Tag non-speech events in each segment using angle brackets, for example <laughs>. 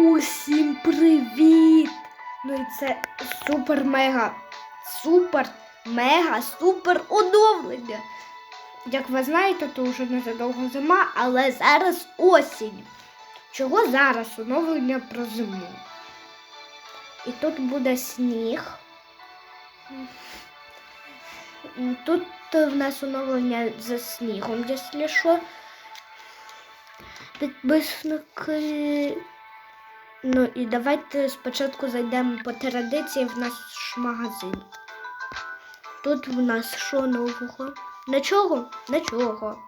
Усім привіт! Ну і це супер мега, супер мега, супер оновлення. Як ви знаєте, то вже незадовго зима, але зараз осінь. Чого зараз оновлення про зиму? І тут буде сніг. Тут в нас оновлення за снігом, якщо що. Підписники. Ну і давайте спочатку зайдемо по традиції в наш магазин. Тут в нас що нового? Нічого? Нічого.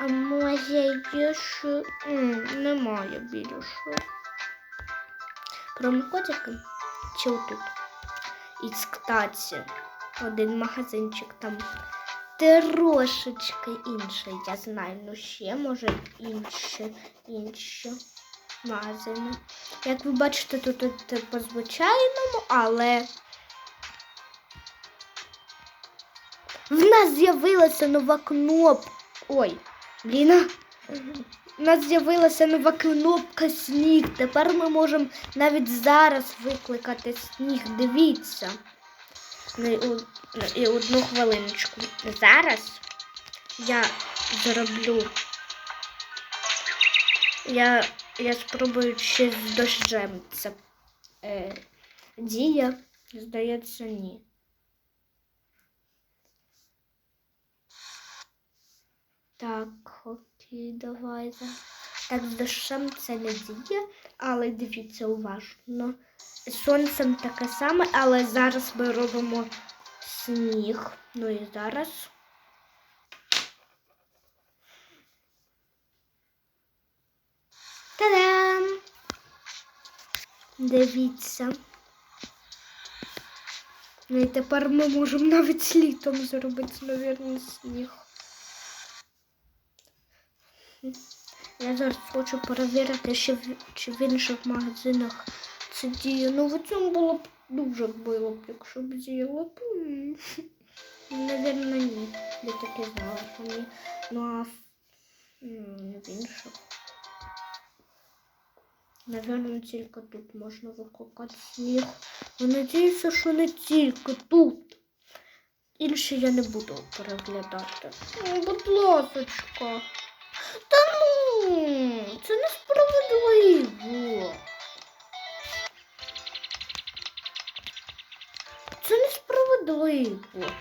А може є що? Немає більше. Промокодики? Чи отут? І кстати, один магазинчик там трошечки інший. Я знаю, ну ще може інші, інші магазини. Як ви бачите, тут, тут по звичайному, але в нас з'явилася нова кнопка. Ой, блін. У нас з'явилася нова кнопка сніг. Тепер ми можемо навіть зараз викликати сніг. Дивіться. Ну, ну, і одну хвилиночку. Зараз я зроблю. Я, я спробую ще з дощем. Це е, дія, здається, ні. Так, окей, давайте. Так, з дощем це не діє, але дивіться уважно. Сонцем таке саме, але зараз ми робимо сніг. Ну і зараз. Дивіться. Ну і тепер ми можемо навіть літом зробити, мабуть, сніг. Я зараз хочу перевірити, чи чи в інших магазинах це діє. Ну, в цьому було б дуже було б, якщо б діяло б. Ні. Я так і знала, що ні. Ну а в інших. Навірно, тільки тут можна викликати сніг. Я надіюся, що не тільки тут. Інші я не буду переглядати. Будь ласочка. Та ну, це несправедливо. Це несправедливо.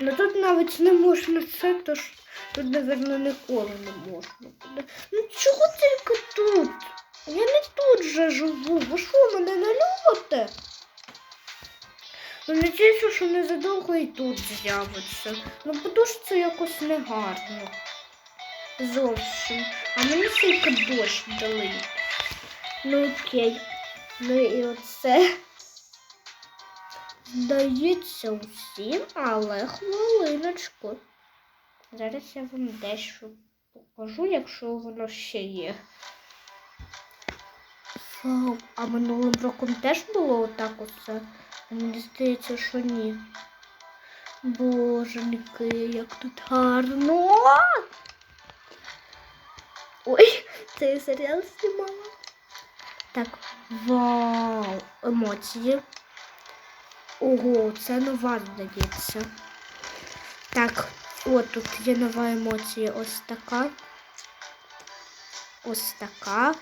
Ну тут навіть не можна це, тож тут, напевно, ніколи не можна буде. Ну чого тільки тут? Я не тут же живу. Ви що, мене не любите? Ну, надіюся, що незадовго і тут з'явиться. Ну, бо це якось негарно. Зовсім. А мені тільки дощ дали. Ну окей. Ну і оце. Здається усім, але хвилиночку. Зараз я вам дещо покажу, якщо воно ще є. Вау, а минулим роком теж було отак оце? Мені здається, що ні. Боженьки, як тут гарно. Ой, це я серіал знімала. Так, вау, емоції. Ого, це нова, здається. Так, о, тут є нова емоція. Ось така. Ось така.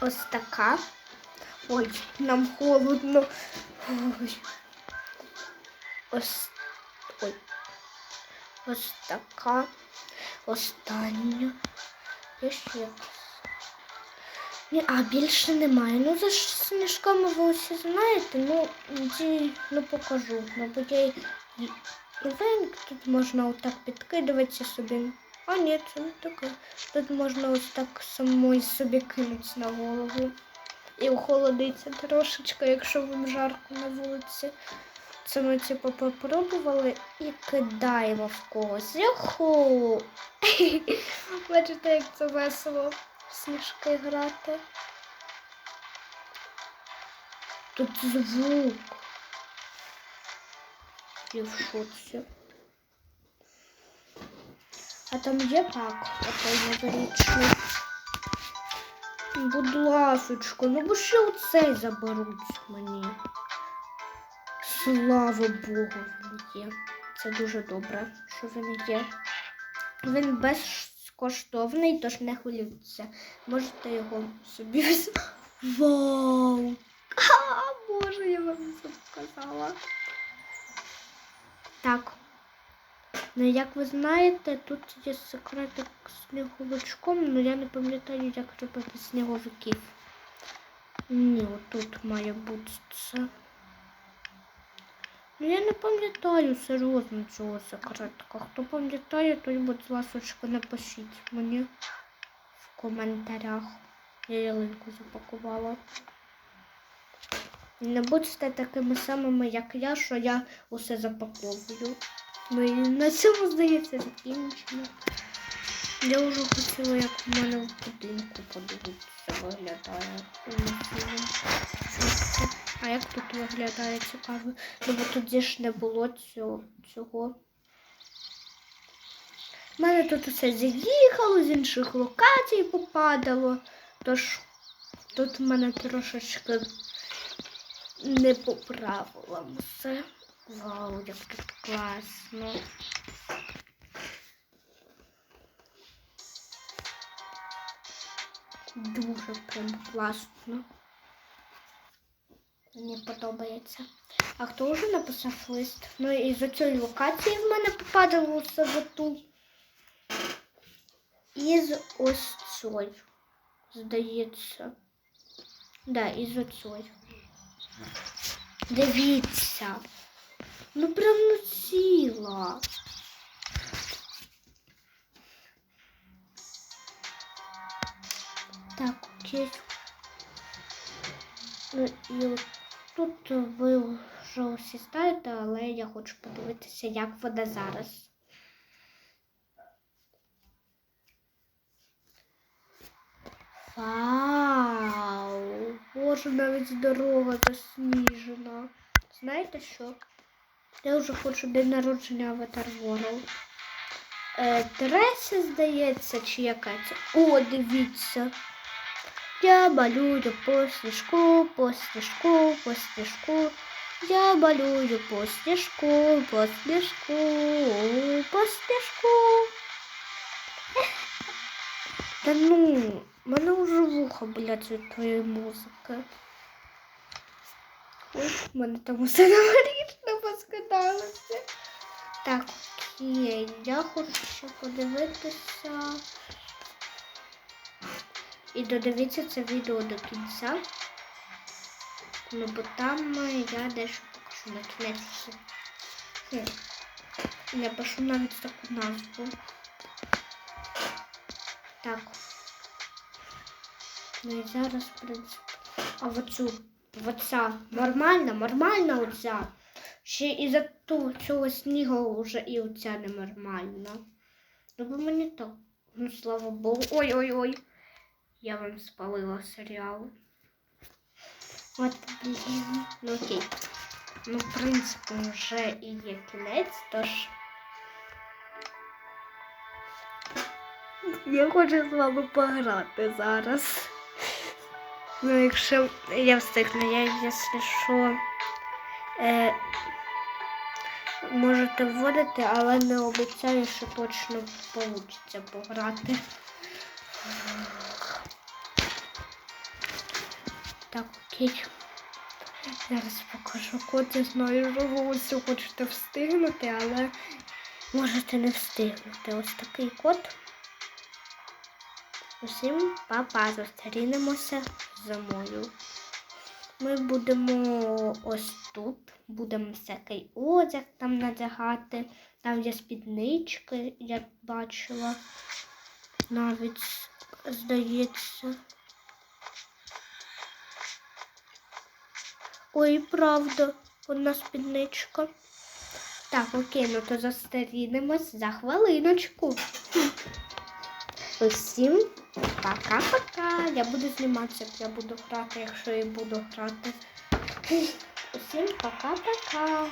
Ось така. Ой, нам холодно. Ой. Ось. Ой. Ось така. Остання. І ще. Ні, а більше немає. Ну за сніжками ви усі знаєте, ну ді, ну покажу. Ну бо я новеньк, тут можна отак підкидуватися собі. А ні, це не таке. Тут можна ось так самої собі кинути на голову. І охолодиться трошечки, якщо вам жарко на вулиці. Це ми типу попробували і кидаємо в когось. Юху! <laughs> Бачите, як це весело в сніжки грати. Тут звук. Я в шоці. А там є пак, отой новорічний. Будь ласочка, ну бо ще оцей заберуть мені. Слава Богу, він є. Це дуже добре, що він є. Він безкоштовний, тож не хвилюйтеся. Можете його собі. Вау! <laughs> А, Боже, я вам це показала. Так. Ну, як ви знаєте, тут є секретик з сніговичком, але я не пам'ятаю, як робити сніговиків. Ні, отут має бути це. Ну я не пам'ятаю серйозно цього секретика. Хто пам'ятає, той, будь ласочка, напишіть мені в коментарях. Я ялинку запакувала. Не будьте такими самими, як я, що я усе запаковую. Ну і на цьому, здається, закінчено. Я вже хотіла, як в мене в будинку подивитися виглядає. А як тут виглядає цікаво? Ну бо тоді ж не було цього. цього. У мене тут усе заїхало, з інших локацій попадало. Тож тут в мене трошечки не по правилам все. Вау, як тут класно. Дуже прям класно. Мені подобається. А хто вже написав лист? Ну і з цієї локації в мене попадало все в ту. І з ось цієї, здається. Да, і з оцій. Дивіться. Ну прям ну ціла. Так, окей. Ну і от тут ви вже усі але я хочу подивитися, як вона зараз. Вау! Боже, навіть дорога засніжена. Знаєте що? Я вже хочу день народження Avatar World. Е, Тереса, здається, чи яка? О, дивіться. Я малюю по сніжку, по сніжку, по сніжку. Я малюю по сніжку, по сніжку, по сніжку. <laughs> Та ну, мене вже вуха болять від твоєї музики. Ой, в мене там усе <laughs> новорічно поскидалося. Так, окей, я хочу ще подивитися. І додивіться це відео до кінця. Ну, бо там я дещо покажу на кінець. Я пишу навіть таку назву. Так. Ну і зараз, в принципі. А оцю, оця нормальна, нормальна оця. Ще і за ту цього снігу вже і оця ненормальна. Ну бо мені то. Ну, слава Богу. Ой-ой-ой. Я вам спалила серіал. От, блін. Ну окей. Ну, в принципі, вже і є кінець, тож. Я хочу з вами пограти зараз. Ну, якщо я встигну, я, якщо що, е, можете вводити, але не обіцяю, що точно вийде пограти. Так, окей. Зараз покажу код. Я знаю, що ви усі хочете встигнути, але можете не встигнути. Ось такий код. Усім па-па, зустрінемося зимою. Ми будемо ось тут, будемо всякий одяг там надягати. Там є спіднички, я бачила. Навіть здається. Ой, правда, одна спідничка. Так, окей, ну то зустрінемось за хвилиночку. Усім пока-пока. Я буду зніматися, я буду грати, якщо я буду грати. Усім пока-пока.